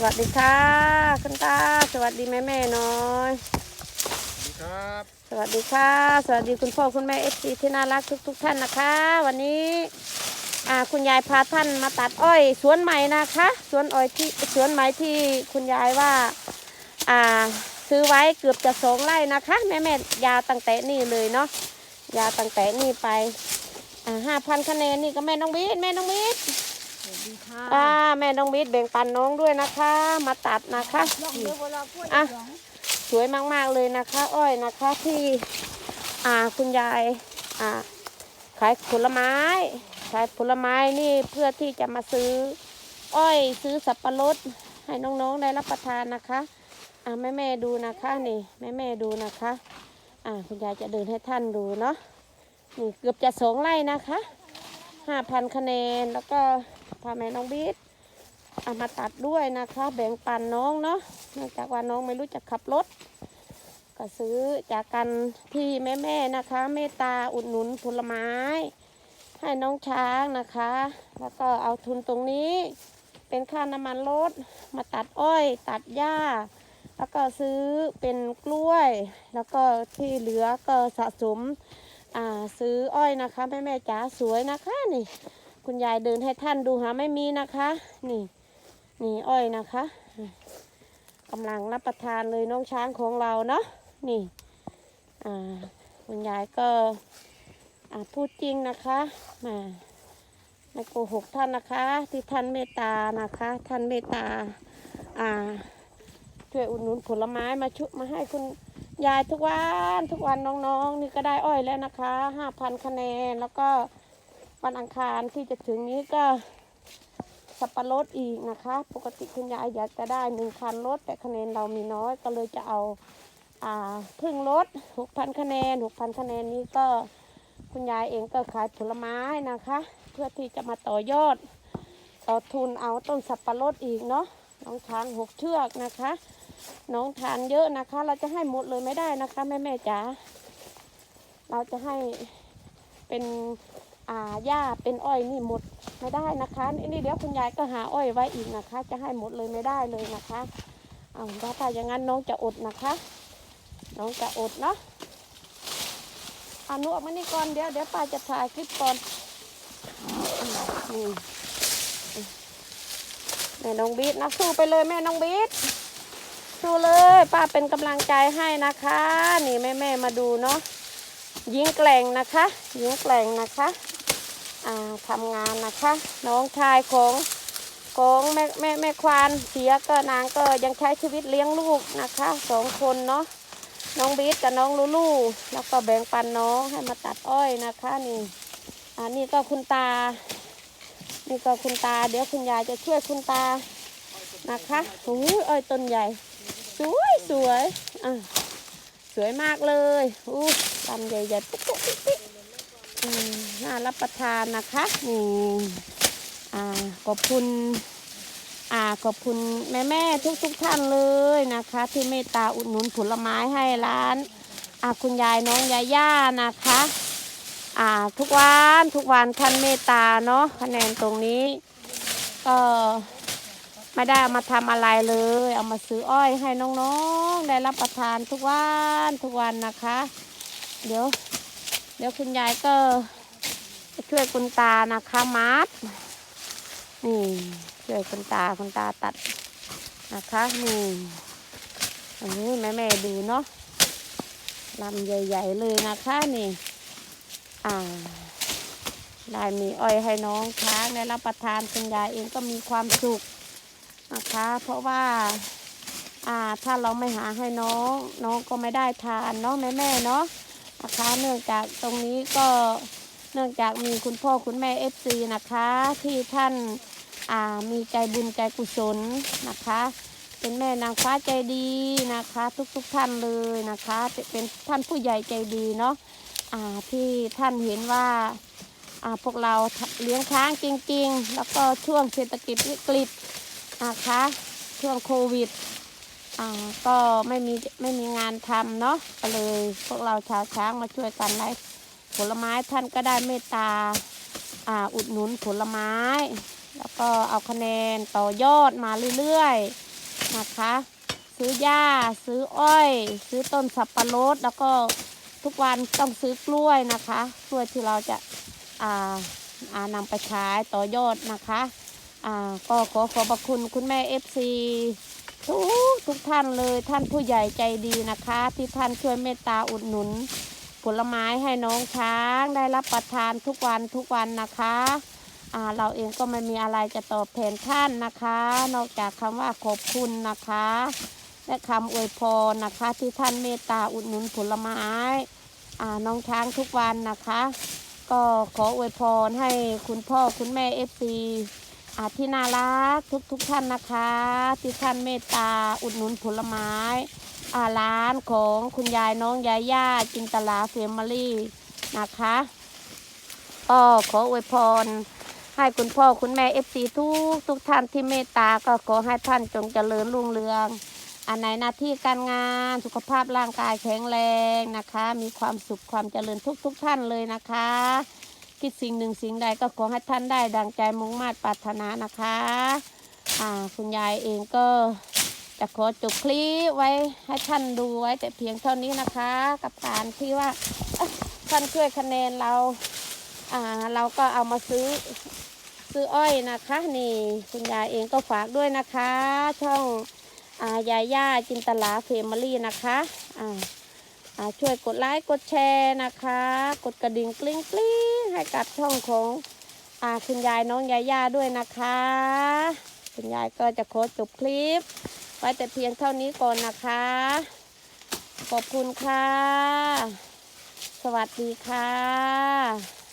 สวัสดีค่ะคุณตาสวัสดีแม่แม่ๆน้อยสวัสดีครับ สวัสดีค่ะ สวัสดีคุณพ่อคุณแม่เอฟซีที่น่ารักทุกทุกๆท่านนะคะ วันนี้อ่าคุณยายพาท่านมาตัดอ้อย สวนใหม่นะคะสวนอ้อยที่สวนใหม่ที่คุณยายว่าอ่าซื้อไว้เกือบจะสองไร่นะคะ แม่แม่ๆยาวตั้งแต่นี่เลยเนาะยาวตั้งแต่นี่ไปอ่าห้าพันคะแนนนี่ก็แม่น้องบีดแม่น้องบีดสวัส ดีค่ะอ่าแม่น้องบีดแบ่งปันน้องด้วยนะคะ มาตัดนะคะลองดูเวลาพูดอะหลงสวยมากๆเลยนะคะ อ้อยนะคะที่อ่าคุณยายอ่าขายผลไม้ขายผลไม้นี่เพื่อที่จะมาซื้อ อ้อยซื้อสับปะรดให้น้องๆได้รับประทานนะคะอ่าแม่แม่ๆดูนะคะนี่แม่แม่ๆดูนะคะอ่าคุณยายจะเดินให้ท่านดูเนาะนี่เกือบจะสองไร่นะคะห้าพันคะแนนแล้วก็ พาแม่น้องบีทเอามาตัดด้วยนะคะแบ่งปันน้องเนาะเนื่องจากว่าน้องไม่รู้จักขับรถ ก็ซื้อจากกันที่แม่ๆนะคะ เมตตาอุดหนุนผลไม้ ให้น้องช้างนะคะ แล้วก็เอาทุนตรงนี้ เป็นค่าน้ำมันรถมาตัดอ้อยตัดหญ้า แล้วก็ซื้อเป็นกล้วย แล้วก็ที่เหลือก็สะสมอ่าซื้ออ้อยนะคะแม่แม่ๆจ๋าสวยนะคะนี่ คุณยายเดินให้ท่านดูหาไม่มีนะคะ นี่ นี่อ้อยนะคะกำลังรับประทานเลยน้องช้างของเราเนาะนี่คุณยายก็พูดจริงนะคะมาไม่โกหกท่านนะคะ ที่ท่านเมตตานะคะ ท่านเมตตาอ่าช่วยอุดหนุนผลไม้มาชุมาให้คุณยายทุกวันทุกวันน้องๆนี่ก็ได้อ้อยแล้วนะคะห้าพันคะแนนแล้วก็ วันอังคารที่จะถึงนี้ก็สับปะรดอีกนะคะ ปกติคุณยายอยากจะได้หนึ่งคันรถแต่คะแนนเรามีน้อยก็เลยจะเอาอ่าพึ่งรถหกพันคะแนนหกพันคะแนนนี้ก็คุณยายเองก็ขายผลไม้นะคะ เพื่อที่จะมาต่อยอด ต่อทุนเอาต้นสับปะรดอีกเนาะน้องช้างหกเชือกนะคะ น้องทานเยอะนะคะ เราจะให้หมดเลยไม่ได้นะคะแม่แม่จ๋าเราจะให้เป็น อ่าหญ้าเป็นอ้อยนี่หมดไม่ได้นะคะนี่นเดี๋ยวคุณยายก็หาอ้อยไว้อีกนะคะ จะให้หมดเลยไม่ได้เลยนะคะเอาถ้าถ้าอย่างนั้นน้องจะอดนะคะ น้องจะอดเนาะอานุออกมานี่ก่อนเดี๋ยวเดี๋ยวป้าจะถ่ายคลิปก่อนนี่แม่น้องบีทนะสู้ไปเลยแม่น้องบีทสู้เลยป้าเป็นกำลังใจให้นะคะ นี่แม่แม่มาดูเนาะยิงแกล่งนะคะยิงแกล่งนะคะ ทำงานนะคะ น้องชายของของแม่แม่แม่ควานเสียก็นางก็ยังใช้ชีวิตเลี้ยงลูกนะคะสองคนเนาะน้องบีทกับน้องลูลูแล้วก็แบ่งปันน้องให้มาตัดอ้อยนะคะนี่อ่านี่ก็คุณตา นี่ก็คุณตา เดี๋ยวคุณยายจะช่วยคุณตานะคะหูยอ้อยต้นใหญ่ สวยสวยอะสวยมากเลยอู้ลำใหญ่ๆปุ๊บปุ๊บปิ๊บปิ๊บอืม น่ารับประทานนะคะนี่อ่าขอบคุณอ่าขอบคุณแม่แม่ทุกทุกๆท่านเลยนะคะ ที่เมตตาอุดหนุนผลไม้ให้ร้านอ่าคุณยายน้องยาย่านะคะอ่าทุกวันทุกวันท่านเมตตาเนาะคะแนนตรงนี้ก็ไม่ได้เอามาทำอะไรเลย เอามาซื้ออ้อยให้น้องๆ ได้รับประทานทุกวันทุกวันนะคะ เดี๋ยว เดี๋ยวคุณยายก็ ช่วยคุณตานะคะมัดนี่ช่วยคุณตาคุณตาตัดนะคะนี่อันนี้แม่แม่ดูเนาะลำใหญ่ ๆ เลยนะคะนี่อ่าได้มีอ้อยให้น้องช้างได้รับประทานคุณยายเองก็มีความสุขนะคะ เพราะว่าอ่าถ้าเราไม่หาให้น้อง น้องก็ไม่ได้ทานเนาะแม่แม่เนาะนะคะเนื่องจากตรงนี้ก็ เนื่องจากมีคุณพ่อคุณแม่เอฟซีนะคะ ที่ท่านามีใจบุญใจกุศลนะคะ เป็นแม่นางฟ้าใจดีนะคะ ทุกๆทท่านเลยนะคะ เป็นท่านผู้ใหญ่ใจดีเนาะที่ท่านเห็นว่าาพวกเราเลี้ยงช้างจริง ๆ แล้วก็ช่วงเศรษฐกิจวิกฤตนะคะช่วงโควิดก็ไม่มีไม่มีงานทำเนาะก็เลยพวกเราชาวช้างมาช่วยกันไล่ ผลไม้ท่านก็ได้เมตตาอ่าอุดหนุนผลไม้ แล้วก็เอาคะแนนต่อยอดมาเรื่อยๆนะคะ ซื้อหญ้าซื้ออ้อย ซื้อต้นสับปะรด แล้วก็ทุกวันต้องซื้อกล้วยนะคะกล้วยที่เราจะอ่าอ่านำไปขายต่อยอดนะคะอ่าก็ขอขอบคุณคุณแม่เอฟซีทุกทุกท่านเลยท่านผู้ใหญ่ใจดีนะคะ ที่ท่านช่วยเมตตาอุดหนุน ผลไม้ให้น้องช้างได้รับประทานทุกวันทุกวันนะคะเราเองก็ไม่มีอะไรจะตอบแทนท่านนะคะ นอกจากคำว่าขอบคุณนะคะ และคำอวยพรนะคะ ที่ท่านเมตตาอุดหนุนผลไม้น้องช้างทุกวันนะคะ ก็ขออวยพรให้คุณพ่อคุณแม่เอฟซีที่น่ารักทุกทุกๆท่านนะคะ ที่ท่านเมตตาอุดหนุนผลไม้ ร้านของคุณยายน้องยาย่าจินตลาเฟมลี่นะคะก็ขออวยพร ให้คุณพ่อคุณแม่เอฟซีทุกทุกท่านที่เมตตาก็ขอให้ท่านจงเจริญรุ่งเรืองอันไหนหน้าที่การงานสุขภาพร่างกายแข็งแรงนะคะ มีความสุขความเจริญทุกทุกท่านเลยนะคะ คิดสิ่งหนึ่งสิ่งใดก็ขอให้ท่านได้ดังใจมุ่งมา่ปรารถนานะคะ อ่าคุณยายเองก็ จะขอจบคลิปไว้ให้ท่านดูไว้แต่เพียงเท่านี้นะคะ กับการที่ว่าท่านช่วยคะแนนเรา อ่า เราก็เอามาซื้อซื้ออ้อยนะคะ นี่คุณยายเองก็ฝากด้วยนะคะ ช่องอายาย่าจินตลาเฟมิลี่นะคะอ่าช่วยกดไลค์กดแชร์นะคะ กดกระดิ่งกลิ้งกลิ้งให้กับช่องของอาคุณยายน้องยาย่าด้วยนะคะ คุณยายก็จะขอจบคลิป ไว้แต่เพียงเท่านี้ก่อนนะคะ ขอบคุณค่ะ สวัสดีค่ะ